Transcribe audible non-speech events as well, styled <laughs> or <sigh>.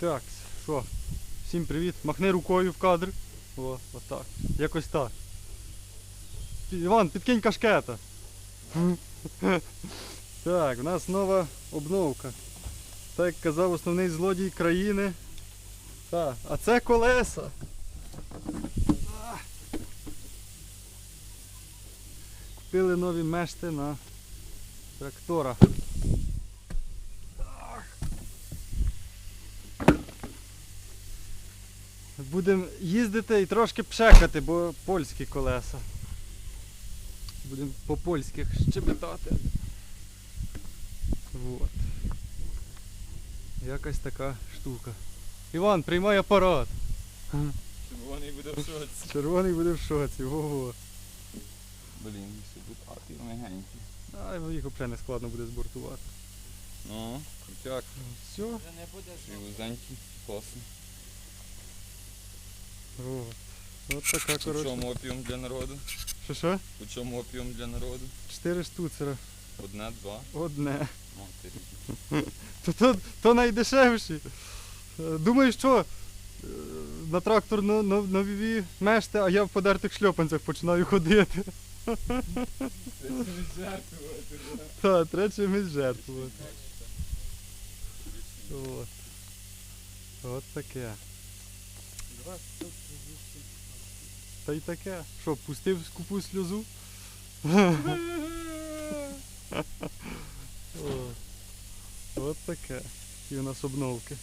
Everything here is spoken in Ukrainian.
Так, що? Всім привіт. Махни рукою в кадр. О, отак. Якось так. Іван, підкинь кашкета. <laughs> Так, в нас нова обновка. Так як казав основний злодій країни. Так, а це колеса. Купили нові мешти на трактора. Будемо їздити і трошки пшекати, бо польські колеса. Будемо по польських щебетати. Вот. Якась така штука. Іван, приймай апарат. Червоний буде в шоці. Червоний буде в шоці. Ого. Блін, все тут хати легенькі. А їх взагалі не складно буде збортувати. Ну, крутяк. Все. не буде вузенький, класно. От. От така По коротше. чому опіум для народу? Що що? По чому опіум для народу? Чотири штуцера. Одне, два. Одне. Ти <laughs> То, то, то найдешевші. Е, Думаю, що е, на трактор но- но- нові мешти, а я в подертих шльопанцях починаю ходити. Так, треба чимось жертвувати. От. От таке. Та й таке. Що, пустив скупу сльозу? <laughs> От таке. І у нас обновки.